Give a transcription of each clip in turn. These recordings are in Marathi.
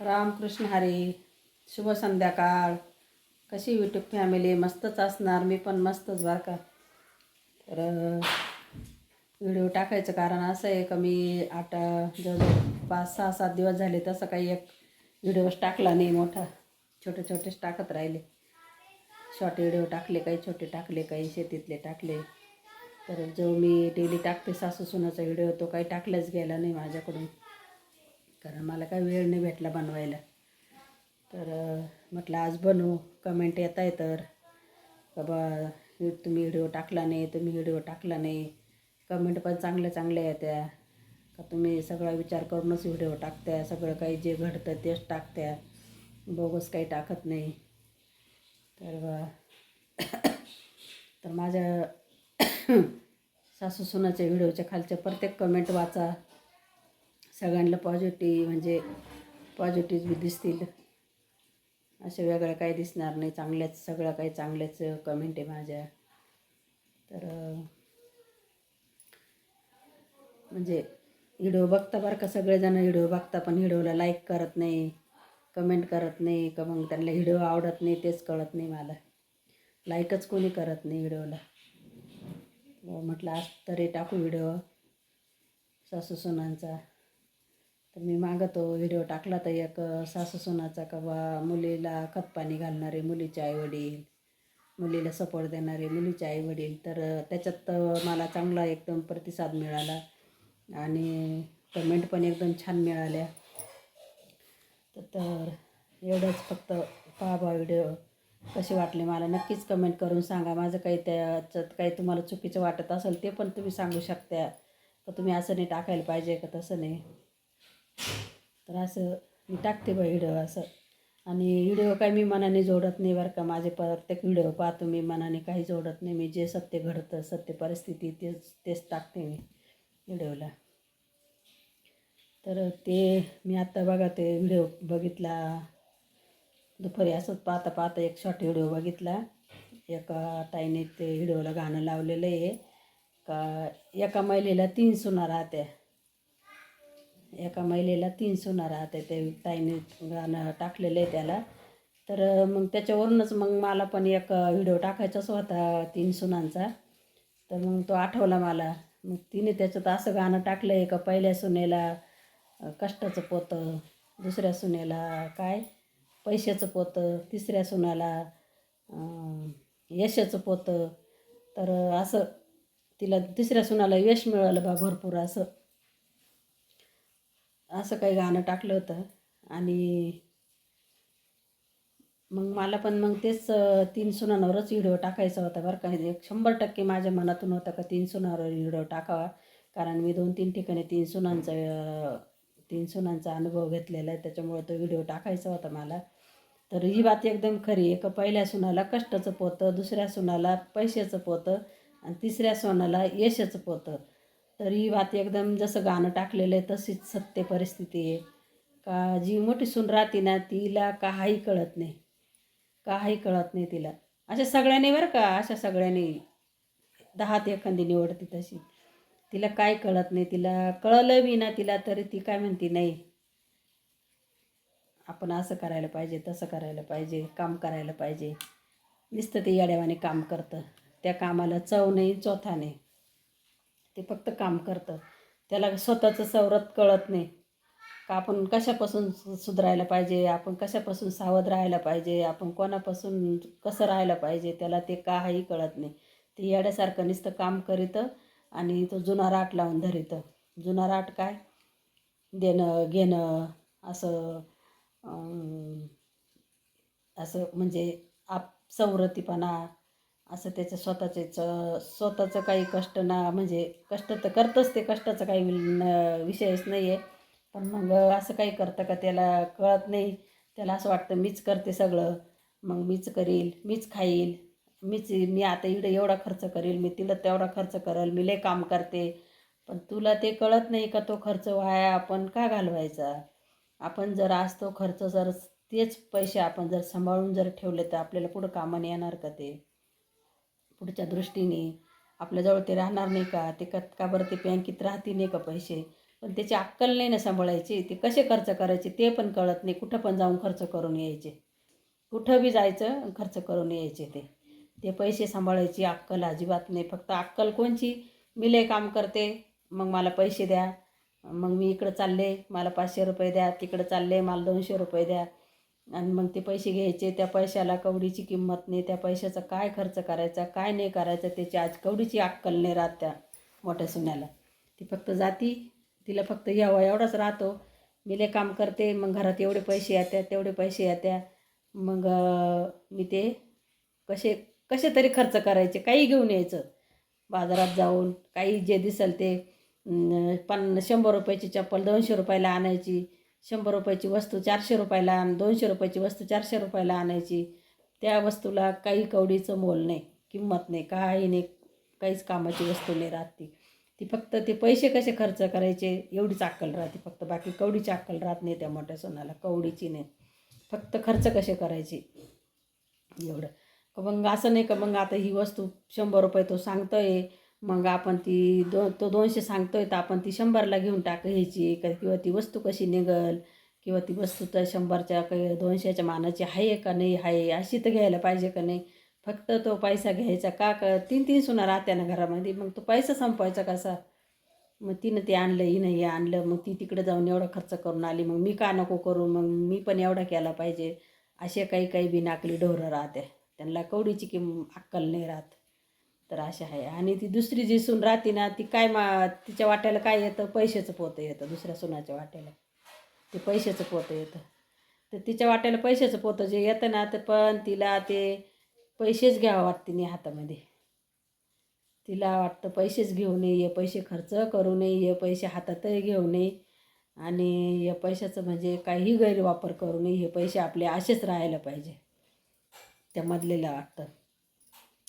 रामकृष्ण हरी शुभ संध्याकाळ. कशी यूट्यूब फॅमिली मस्तच असणार. मी पण मस्तच बरं का. तर व्हिडिओ टाकायचं कारण असं आहे का मी आता जवळजवळ पाच सहा सात दिवस झाले तसं काही एक व्हिडिओच टाकला नाही मोठा. छोटे छोटेच टाकत राहिले. शॉर्ट व्हिडिओ टाकले काही छोटे टाकले काही शेतीतले टाकले. तर जो मी डेली टाकते सासू सुनाचा व्हिडिओ तो काही टाकलाच गेला नाही माझ्याकडून. कारण मला काही वेळ नाही भेटला बनवायला. तर म्हटलं आज बनवू. कमेंट येत आहे तर बाबा तुम्ही व्हिडिओ टाकला नाही तुम्ही व्हिडिओ टाकला नाही. कमेंट पण चांगल्या चांगल्या येत्या. का तुम्ही सगळा विचार करूनच व्हिडिओ टाकत्या? सगळं काही जे घडतं तेच टाकत्या? बोगस काही टाकत नाही? तर तर माझ्या सासू सुनाच्या व्हिडिओच्या खालच्या प्रत्येक कमेंट वाचा. सगळ्यांना पॉझिटिव्ह म्हणजे पॉझिटिव्ह बी दिसतील. अशा वेगळं काही दिसणार नाही. चांगल्याच सगळं काही चांगल्याच कमेंट आहे माझ्या. तर म्हणजे व्हिडिओ बघता बरं का सगळेजण. व्हिडिओ बघता पण व्हिडिओला लाईक करत नाही कमेंट करत नाही का मग त्यांना व्हिडिओ आवडत नाही तेच कळत नाही मला. लाईकच कोणी करत नाही व्हिडिओला हो, म्हटलं आज तरी टाकू व्हिडिओ सासू सुनांचा तर मी मागतो व्हिडिओ टाकला तर एक सासू सुनाचा का बा मुलीला खतपाणी घालणारे मुलीचे आईवडील मुलीला सपोर्ट देणारे मुलीचे आईवडील. तर त्याच्यात तर मला चांगला एकदम प्रतिसाद मिळाला आणि कमेंट पण एकदम छान मिळाल्या. तर तर एवढंच फक्त पहा बा व्हिडिओ कसे वाटले मला. नक्कीच कमेंट करून सांगा. माझं काही त्याच्यात काही तुम्हाला चुकीचं वाटत असेल ते पण तुम्ही सांगू शकता. का तुम्ही असं नाही टाकायला पाहिजे का तसं नाही. तर असं मी टाकते बा व्हिडिओ असं. आणि व्हिडिओ काय मी मनाने जोडत नाही बरं का. माझे प्रत्येक व्हिडिओ पाहतो मी मनाने काही जोडत नाही. मी जे सत्य घडतं सत्य परिस्थिती तेच तेच टाकते मी व्हिडिओला. तर ते मी आत्ता बघा ते व्हिडिओ बघितला. दुपारी असंच पाहता पाहता एक शॉर्ट व्हिडिओ बघितला. एका ताईने ते व्हिडिओला गाणं लावलेलं आहे. का एका महिलेला तीन सुना राहत्या. एका महिलेला तीन सुना राहते ते ताईने गाणं टाकलेलं आहे त्याला. तर मग त्याच्यावरूनच मग मला पण एक व्हिडिओ टाकायचाच होता तीन सुनांचा. तर मग तो आठवला मला. मग तिने त्याच्यात असं गाणं टाकलं आहे का पहिल्या सुनेला कष्टाचं पोतं दुसऱ्या सुनेला काय? पैशाचं पोतं तिसऱ्या सुनाला यशाचं पोतं. तर असं तिला तिसऱ्या सुनाला यश मिळालं बा भरपूर असं. असं काही गाणं टाकलं होतं. आणि मग मला पण मग तेच तीन सुनांवरच व्हिडिओ टाकायचा होता बरं का. एक शंभर टक्के माझ्या मनातून होतं का तीन सुनांवर व्हिडिओ टाकावा. कारण मी दोन तीन ठिकाणी तीन सुनांचा तीन सुनांचा अनुभव घेतलेला आहे. त्याच्यामुळं तो व्हिडिओ टाकायचा होता मला. तर ही बात एकदम खरी आहे. का पहिल्या सुनाला कष्टाचं पोतं दुसऱ्या सुनाला पैशाचं पोतं आणि तिसऱ्या सुनाला यशाचं पोतं. तर ही एकदम जसं गाणं टाकलेलं आहे तशीच सत्य परिस्थिती आहे. का जी मोठी सून राहते ना तिला काही कळत नाही. काही कळत नाही तिला. अशा सगळ्यांनी बरं का अशा सगळ्यांनी दहा ते एखादी निवडते तशी. तिला काय कळत नाही. तिला कळलं बी ना तिला तरी ती काय म्हणते नाही आपण असं करायला पाहिजे तसं करायला पाहिजे काम करायला पाहिजे. नुसतं ते येड्यावाने काम करतं. त्या कामाला चव नाही चोथा नाही. ते फक्त काम करतं. त्याला स्वतःचं सवरत कळत नाही. का आपण कशापासून सु- सुधारायला पाहिजे? आपण कशापासून सावध राहायला पाहिजे? आपण कोणापासून कसं राहायला पाहिजे? त्याला ते काही कळत नाही. ते येड्यासारखं नुसतं काम करीतं आणि तो जुना राट लावून धरीतं. जुना राट काय? देणं घेणं असं असं म्हणजे आप सवरतीपणा असं त्याचं स्वतःचे च स्वतःचं काही कष्ट ना म्हणजे कष्ट तर करतंच ते कष्टाचं काही विषयच नाही आहे पण मग असं काही करतं का त्याला कळत नाही. त्याला असं वाटतं मीच करते सगळं. मग मीच करील मीच खाईल. मीच मी आता इकडे एवढा खर्च करेल मी तिला तेवढा खर्च करेल मी लय काम करते. पण तुला ते कळत नाही का तो खर्च वाया आपण का घालवायचा? आपण जर आज तो खर्च जर तेच पैसे आपण जर सांभाळून जर ठेवले तर आपल्याला पुढं कामाने येणार का ते? पुढच्या दृष्टीने. आपल्याजवळ ते राहणार नाही का? ते का का बरं ते बँकेत राहते नाही का पैसे? पण त्याची अक्कल नाही ना सांभाळायची. ते कसे खर्च करायचे ते पण कळत नाही. कुठं पण जाऊन खर्च करून यायचे. कुठं बी जायचं खर्च करून यायचे ते. ते पैसे सांभाळायची अक्कल अजिबात नाही. फक्त अक्कल कोणची? मी लय काम करते मग मला पैसे द्या. मग मी इकडं चालले मला पाचशे रुपये द्या. तिकडं चालले मला दोनशे रुपये द्या. आणि मग ते पैसे घ्यायचे त्या पैशाला कवडीची किंमत नाही त्या पैशाचा काय खर्च करायचा काय नाही करायचा त्याची आज कवडीची अक्कल नाही राहत त्या मोठ्या सुन्याला. ती फक्त जाती तिला फक्त यावा एवढाच राहतो. मी ले काम करते मग घरात एवढे पैसे येत्या तेवढे पैसे येत्या. मग मी ते कसे कसे तरी खर्च करायचे काही घेऊन यायचं. बाजारात जाऊन काही जे दिसेल ते अं, शंभर रुपयाची चप्पल दोनशे रुपयाला आणायची. शंभर रुपयाची वस्तू चारशे रुपयाला आणि दोनशे रुपयाची वस्तू चारशे रुपयाला आणायची. त्या वस्तूला काही कवडीचं मोल नाही किंमत नाही काही नाही काहीच कामाची वस्तू नाही राहत ती. ती फक्त ते पैसे कसे खर्च करायचे एवढीच अक्कल राहते फक्त बाकी कवडीची अक्कल राहत नाही त्या मोठ्या सोनाला कवडीची नाही. फक्त खर्च कसे करायचे? एवढं. मग असं नाही का मग आता ही वस्तू शंभर रुपये तो सांगतो आहे मग आपण ती दो तो दोनशे सांगतोय तर आपण ती शंभरला घेऊन टाकायची का किंवा ती वस्तू कशी निघल? किंवा ती वस्तू तर शंभरच्या काही दोनशेच्या मानाची आहे का नाही? आहे. अशी तर घ्यायला पाहिजे का नाही? फक्त तो पैसा घ्यायचा का? का तीन तीन सुना राहत्या ना घरामध्ये? मग तो पैसा संपवायचा कसा? मग तिनं ते आणलं हिनं हे आणलं मग ती तिकडे जाऊन एवढा खर्च करून आली. मग मी का नको करू? मग मी पण एवढा केला पाहिजे. असे काही काही बिनाकली ढोरं राहते त्यांना कवडीची किंम अक्कल नाही राहत. तर अशी आहे. आणि ती दुसरी जी सून राहते ना ती काय मा तिच्या वाट्याला काय येतं? पैशाचं पोतं येतं दुसऱ्या सुनाच्या वाट्याला. ते पैशाचं पोतं येतं. तर तिच्या वाट्याला पैशाचं पोतं जे येतं ना तर पण तिला ते पैसेच घ्यावं वाटते नाही हातामध्ये. तिला वाटतं पैसेच घेऊ नये पैसे खर्च करू नये हे पैसे हातातही घेऊ नये. आणि या पैशाचं म्हणजे काही गैरवापर करू नये हे पैसे आपले असेच राहायला पाहिजे. त्या मधलेला वाटतं.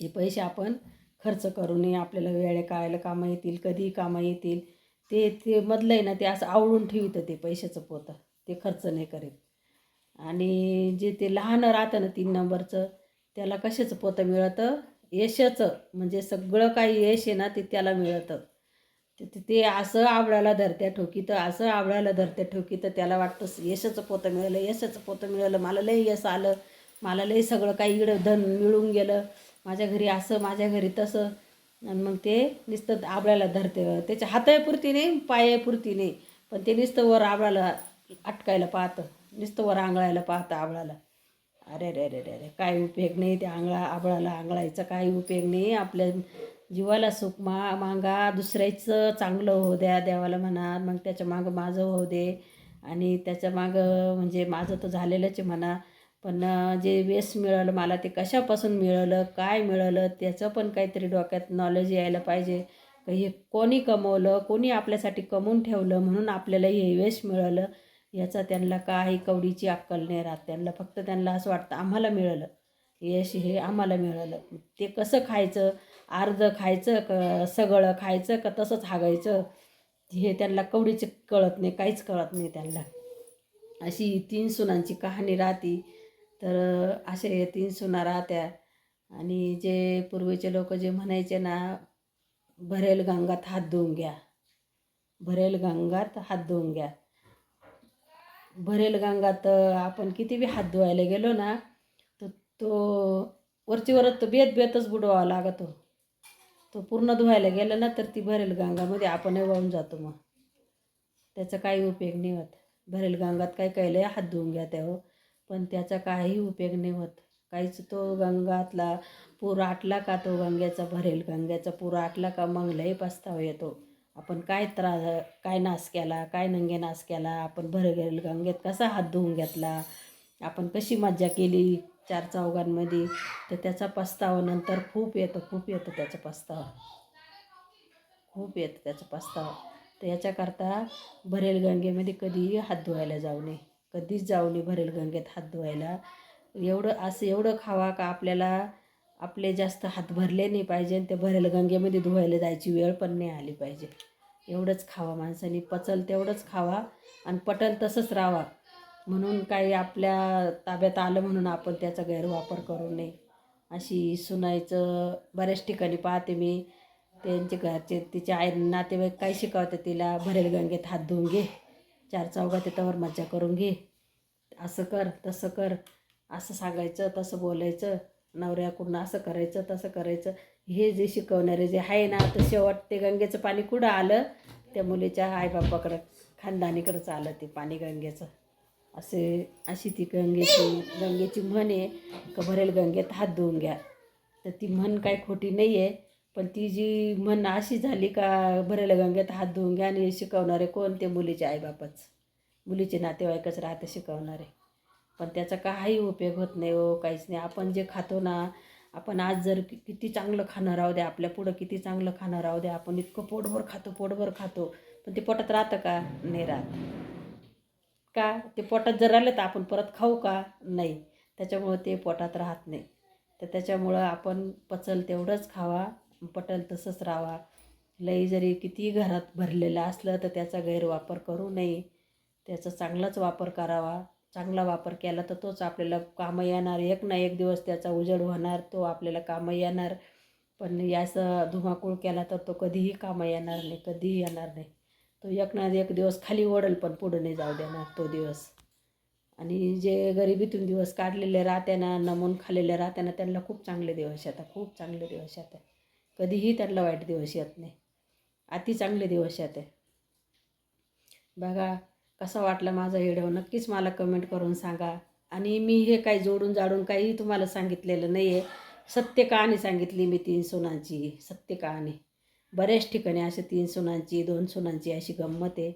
हे पैसे आपण खर्च करू नये आपल्याला वेळे काळायला कामं येतील कधी कामं येतील. ते ते मधलं आहे ना ते असं आवळून ठेवितं ते पैशाचं पोतं. ते खर्च नाही करीत. आणि जे ते लहान राहतं ना तीन नंबरचं त्याला कशाचं पोतं मिळतं? यशाचं. म्हणजे सगळं काही यश आहे ना ते त्याला मिळतं. ते ते- ते असं आवळाला धरत्या ठोकी तर असं आवळाला धरत्या ठोकी तर त्याला वाटतं यशाचं पोतं मिळालं यशाचं पोतं मिळालं मला लय यश आलं मला लय सगळं काही इकडं धन मिळून गेलं. माझ्या घरी असं माझ्या घरी तसं. आणि मग ते नुसतं आबळ्याला धरते. त्याच्या हातापुरती नाही पायापुरती नाही. पण ते नुसतं वर आबळाला अटकायला पाहतं. नुसतं वर आंगळायला पाहतं आबळाला. अरे रे रे अरे काय उपयोग नाही त्या आंगळा आबळाला आंगळायचा काही उपयोग नाही. आपल्या जीवाला सुख मा मागा दुसऱ्याचं चांगलं होऊ द्या देवाला म्हणा मग त्याच्या मागं माझं होऊ दे. आणि त्याच्या मागं म्हणजे माझं तर झालेलंच आहे म्हणा. पण जे वेस मिळालं मला ते कशापासून मिळालं काय मिळालं त्याचं पण काहीतरी डोक्यात नॉलेज यायला पाहिजे. हे कोणी कमवलं कोणी आपल्यासाठी कमवून ठेवलं म्हणून आपल्याला हे यश मिळालं याचा त्यांना काही कवडीची अक्कल नाही राहत. त्यांना फक्त त्यांना असं वाटतं आम्हाला मिळालं. यश हे आम्हाला मिळालं. ते कसं खायचं अर्ध खायचं क सगळं खायचं का तसंच हागायचं हे त्यांना कवडीचे कळत नाही काहीच कळत नाही त्यांना. अशी तीन सुनांची कहाणी राहती. तर असे तीन सुना राहत्या. आणि जे पूर्वीचे लोक जे म्हणायचे ना भरेल गंगात हात धुवून घ्या. भरेल गंगात हात धुवून घ्या. भरेल गंगात आपण किती बी हात धुवायला गेलो ना तर तो वरची वरच तो बेत बेतच बुडवावा लागतो. तो पूर्ण धुवायला गेला ना तर ती भरेल गंगामध्ये आपणही वाहून जातो मग. त्याचा काही उपयोग नाही होत. भरेल गंगात काय काय हात धुवून घ्या त्यावर हो. पण त्याचा काही उपयोग नाही होत. काहीच तो गंगातला पूर आटला का तो गंग्याचा भरेल? गंग्याचा पूर आटला का मग लय पस्तावा येतो. आपण काय त्रास काय नाश केला काय नंगे नाश केला आपण भरेल गंगेत कसा हात धुवून घेतला? आपण कशी मज्जा केली चार चौघांमध्ये? तर त्याचा पस्तावा नंतर खूप येतो खूप येतो त्याचा पस्तावा. खूप येतं त्याचा पस्तावा. तर याच्याकरता भरेल गंगेमध्ये कधीही हात धुवायला जाऊ नये. कधीच जाऊ नये भरेल गंगेत हात धुवायला. एवढं असं एवढं खावा का आपल्याला आपले जास्त हात भरले नाही पाहिजे आणि त्या भरेल गंगेमध्ये धुवायला जायची वेळ पण नाही आली पाहिजे. एवढंच खावा माणसाने पचल तेवढंच खावा आणि पटल तसंच राहावा. म्हणून काही आपल्या ताब्यात आलं म्हणून आपण त्याचा गैरवापर करू नये. अशी सुनायचं बऱ्याच ठिकाणी पाहते मी. त्यांचे घरचे तिचे आई नातेवाईक काय शिकवते तिला भरेल गंगेत हात धुवून घे. चार चौघा त्यावर मज्जा करून घे. असं कर तसं कर. असं सांगायचं तसं बोलायचं. नवऱ्याकडून असं करायचं तसं करायचं. हे जे शिकवणारे जे आहे ना तर शेवट ते गंगेचं पाणी कुठं आलं? त्या मुलीच्या आईबापाकडं खानदानीकडंच आलं ते पाणी गंगेचं. असे अशी ती गंगेची गंगेची म्हण आहे का भरेल गंगेत हात धुवून घ्या. तर ती म्हण काय खोटी नाही आहे पण ती जी म्हण अशी झाली का भरेल गंगेत हात धुवून घ्या आणि शिकवणारे कोण ते मुलीचे आईबापच? मुलीचे नातेवाईकच राहते शिकवणारे. पण त्याचा काही उपयोग होत नाही हो काहीच नाही. आपण जे खातो ना आपण आज जर किती चांगलं खाणं राहू द्या आपल्या पुढं किती चांगलं खाणं राहू द्या आपण इतकं पोटभर खातो पोटभर खातो पण ते पोटात राहतं का? नाही राहत. का? ते पोटात जर राहिलं तर आपण परत खाऊ का? नाही. त्याच्यामुळं ते पोटात राहत नाही. तर त्याच्यामुळं आपण पचल तेवढंच खावा. पटल तसंच राहावा. लई जरी किती घरात भरलेलं असलं तर त्याचा गैरवापर करू नये. त्याचा चांगलाच वापर करावा. चांगला वापर केला तर तोच आपल्याला कामं येणार. एक ना एक दिवस त्याचा उजेड होणार तो आपल्याला कामं येणार. पण याचं धुमाकूळ केला तर तो कधीही कामं येणार नाही कधीही येणार नाही. तो एक ना एक दिवस खाली ओढल पण पुढं नाही जाऊ देणार तो दिवस. आणि जे गरिबीतून दिवस काढलेले राहत्याना नमून खाल्लेले राहत्याना त्यांना खूप चांगले दिवस येतात खूप चांगले दिवस येतात. कधीही त्यांना वाईट दिवस येत नाही. अति चांगले दिवस येते. बघा कसा वाटला माझा व्हिडिओ? नक्कीच मला कमेंट करून सांगा. आणि मी हे काही जोडून जाडून काही तुम्हाला सांगितलेलं नाही आहे सत्य कहाणी सांगितली मी तीन सुनांची. सत्य कहाणी. बऱ्याच ठिकाणी अशी तीन सुनांची दोन सुनांची अशी गंमत आहे.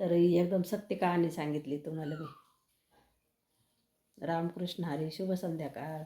तर ही एकदम सत्य कहाणी सांगितली तुम्हाला मी. रामकृष्ण हरी शुभ संध्याकाळ.